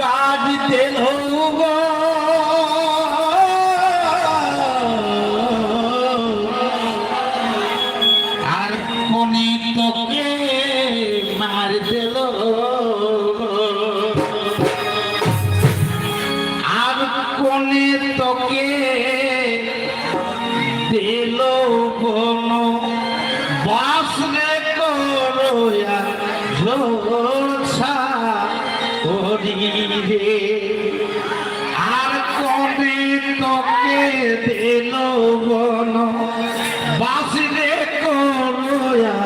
काट दिल हो শরীরে আর কবে তোকে দিল বন? বাসিলে করয়া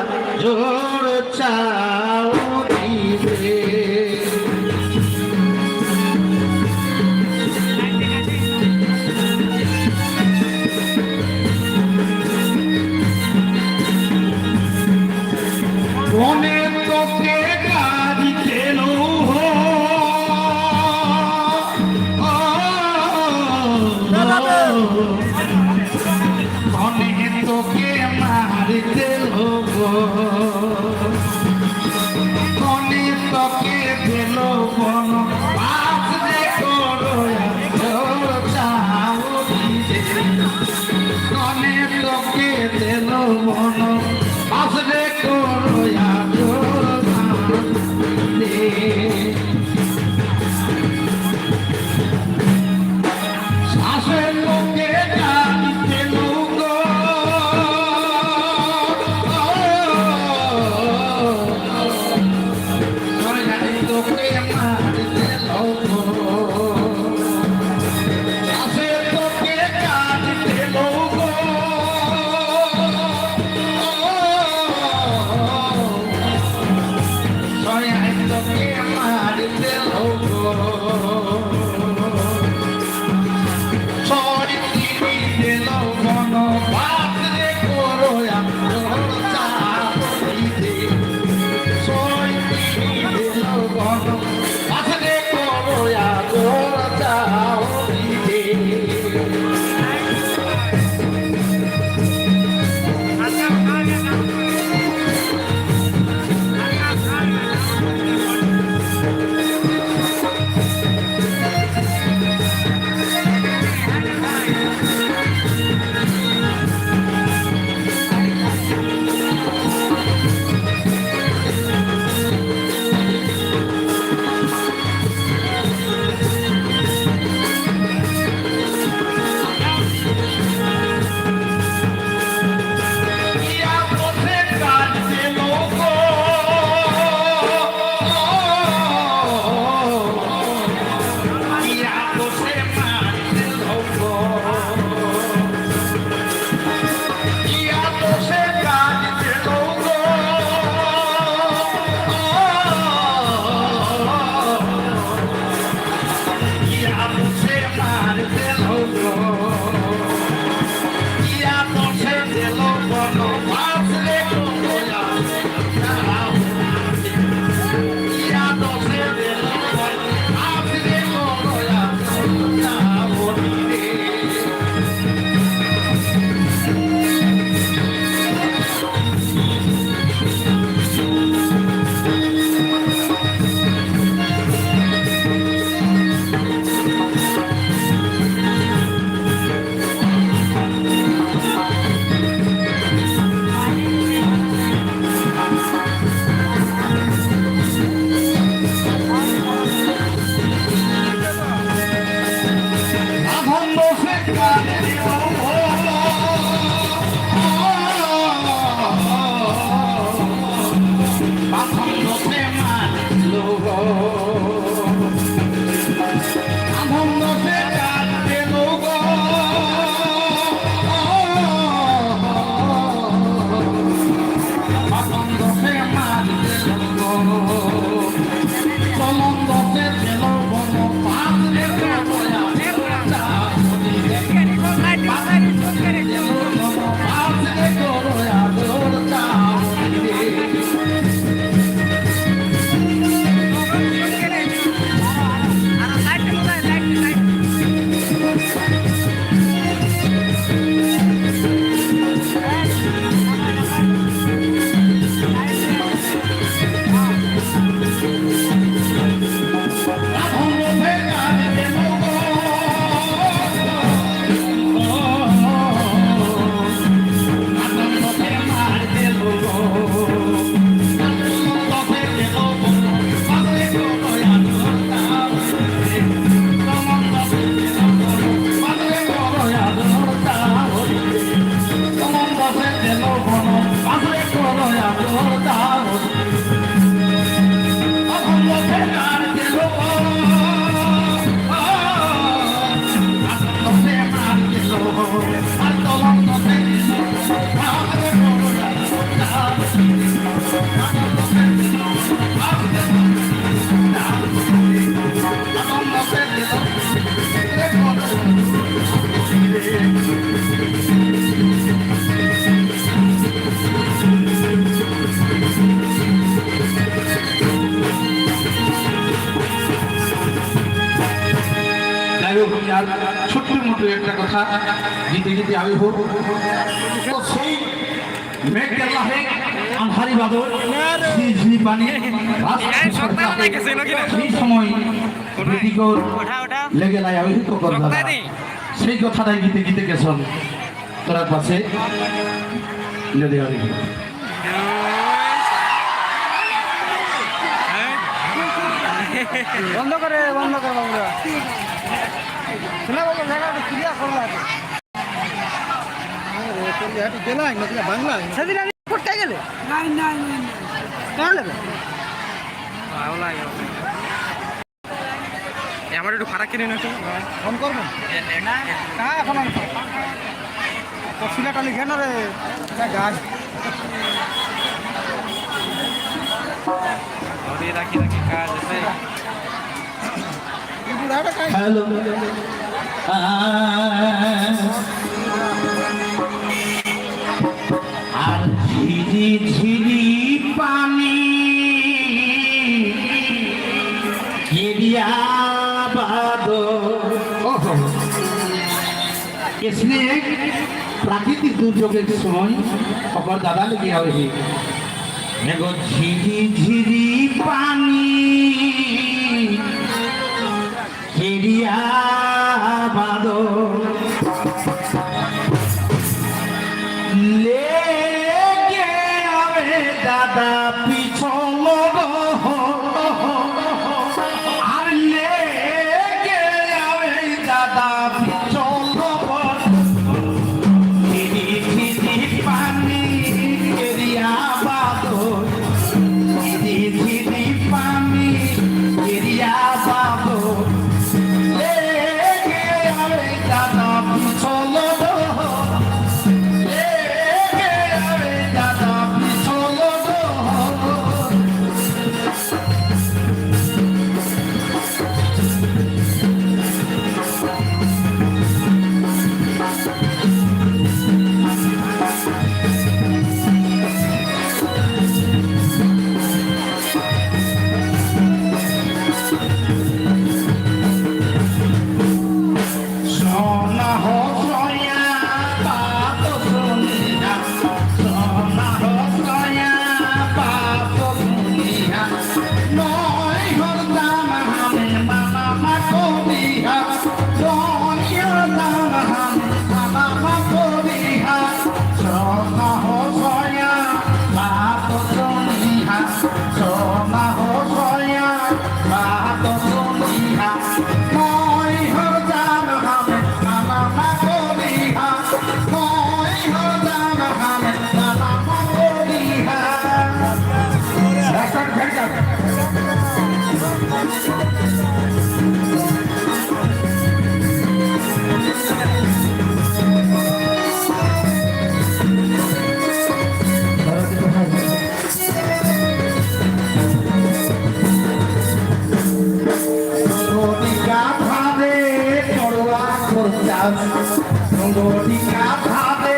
Come on. ছোট্ট মোটো একটা কথা। গীতে গীতে আমি হোক সেই মেঘ কেলা হে আন্ধারি বাদল ঝিঝি পানি সেই সময় লেগে লাই কথাটাই গীতে গীতে গেছন তোরা পাশে যদি আর কি বন্ধ করে বন্ধ করে বাবুরা শোনা বাবু জায়গাটা ক্লিয়ার করো বাংলা সেদিন আমি করতে গেলে? নাই নাই নাই কেন নেবে আমার একটু ফারাক কিনে না ফোন করবেন না এখন আমি সিলেটা লিখে না রে। গাছ। রাখি রাখি কাজ আছে। হ্যালো। আর ঝিরি ঝিরি পানি কেরিয়াবাদ স্নেক প্রাকৃতিক দুর্যোগের সময় অপর দাদা লেগে হয়েছে ঝিরি ঝিরি পানি কেরিয়া বাদো লে দাদা নদীকা ভাবে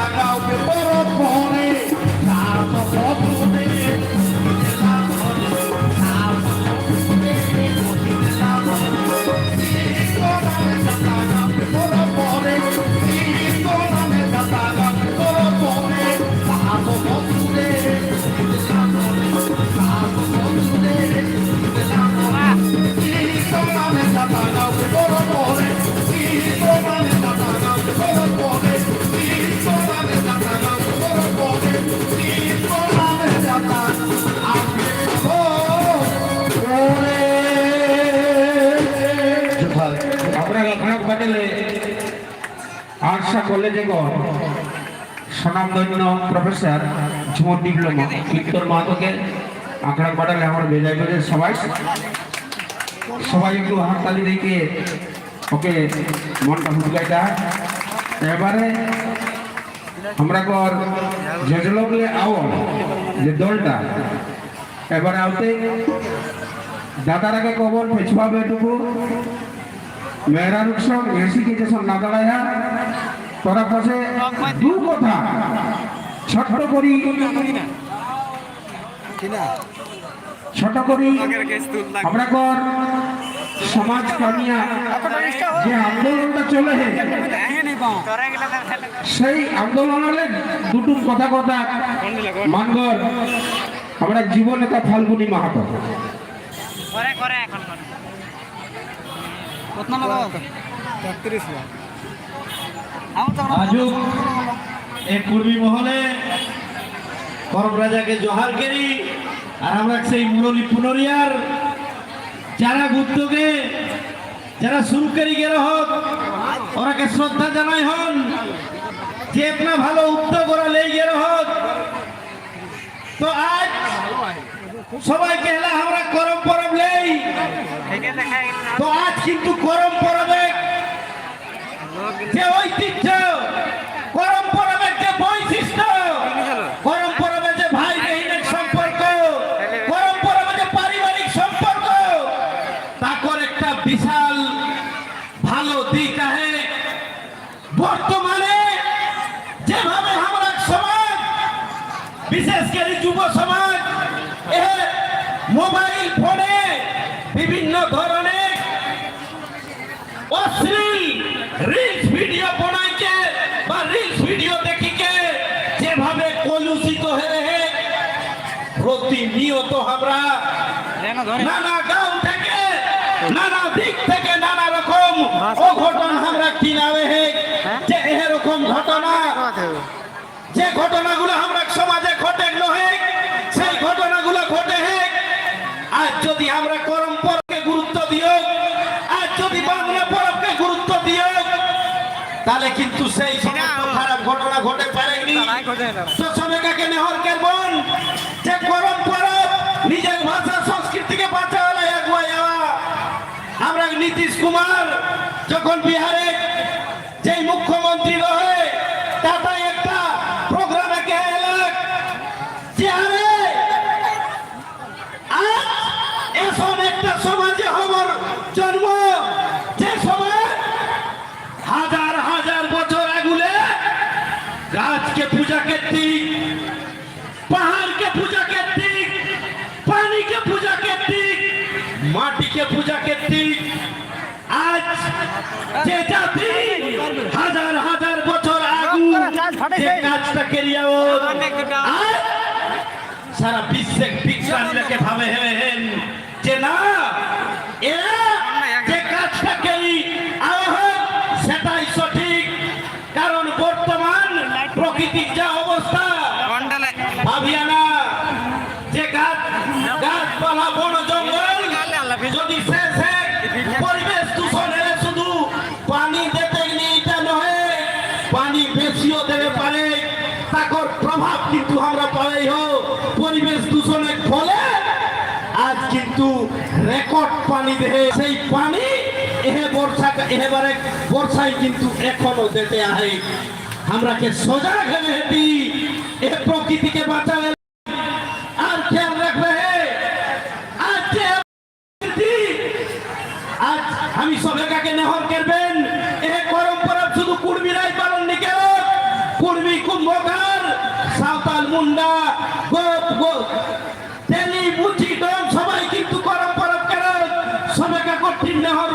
মানে দাতা আশা কলেজে গো স্বনামধন্য প্রফেসর ঝুমুর ডিপ্লোমা কীর্তন মাহাতোকে আঁকড়া পাঠালে আমার বেজায় বেজে সবাই। সবাই একটু হাততালি দিকে ওকে মনটা ফুটকাইটা এবারে আমরা কর জজলগলে আও, যে দলটা। এবারে আওতে দাদার আগে কবর পেছুয়া বেটুকু, মেয়েরা রুকসম, এসি কে যেসব না দাঁড়ায় তোরা পাশে দু কথা ছোট্ট করি। ছোট করি। আমরা কর সমাজ কামিয়া যে আন্দোলনটা চলে সেই আন্দোলনের দুটো কথা কথা মানগর আমরা জীবন নেতা ফাল্গুনি মাহাতো। করে করে এখন করে কত লাগাও তেত্রিশ লাখ পূর্বী মহলে করম রাজাকে করি, আর আমরা সেই মুরলী পুনরিয়ার যারা যারা হোক ওরাকে শ্রদ্ধা জানাই হন, যে ভালো উদ্যোগ ওরা লেই গেল হোক। তো আজ সবাইকে হেলা আমরা করম পরব লেই। তো আজ কিন্তু করম পরবে যে ঐতিহ্য যে বৈশিষ্ট্য যে ভাই সম্পর্ক যে পারিবারিক সম্পর্ক তাকর একটা বিশাল ভালো দিক আছে বর্তমানে যেভাবে আমরা সমাজ, বিশেষ করে যুব সমাজ মোবাইল ফোনে বিভিন্ন ধরনের অশ্লীল রকম অঘটন আমরা কিনাবে হে? যে এরকম ঘটনা যে ঘটনাগুলো আমরা সমাজে ঘটে নহে সেই ঘটনাগুলো ঘটে হে। আজ যদি আমরা করম পরকে গুরুত্ব দিও আজ যদি বাংলা পরবকে গুরুত্ব দিও তাহলে কিন্তু সেই সমস্ত খারাপ ঘটনা ঘটে পারেনি। তো সবাইকে নেহর কেমন যে করম পরব নিজের ভাষা সংস্কৃতিকে বাঁচালে আগুয়া যাওয়া আমরা নীতিশ কুমার যখন বিহারে যেই মুখ্যমন্ত্রী রহে, তাতে একটা প্রোগ্রামে কে এলাক যে আরে আজ এসব একটা সমাজে হবার জন্ম। যে সময় হাজার হাজার বছর আগুলে গাছকে পূজা করতি, পাহাড়কে পূজা করতি, পানিকে পূজা করতি, মাটিকে পূজা করতি আজ যে জাতি হাজার হাজার বছর আগুন যে কাজটা কেরিয়াও আজ সারা বিশ্বে বিজ্ঞানীকে ভাবে হেবে হেন যে না প্রভাব কিন্তু হোক, পরিবেশ দূষণের ফলে আজ কিন্তু রেকর্ড পানি দেহে। সেই পানি এহে বর্ষা, এবারে বর্ষায় কিন্তু এখনও দিতে আহে। আমরাকে সজাগ হেঁটি এ প্রকৃতিকে বাঁচাবে সবাই কিন্তু গরম পরব কেন? সবাইকে কঠিন নেহর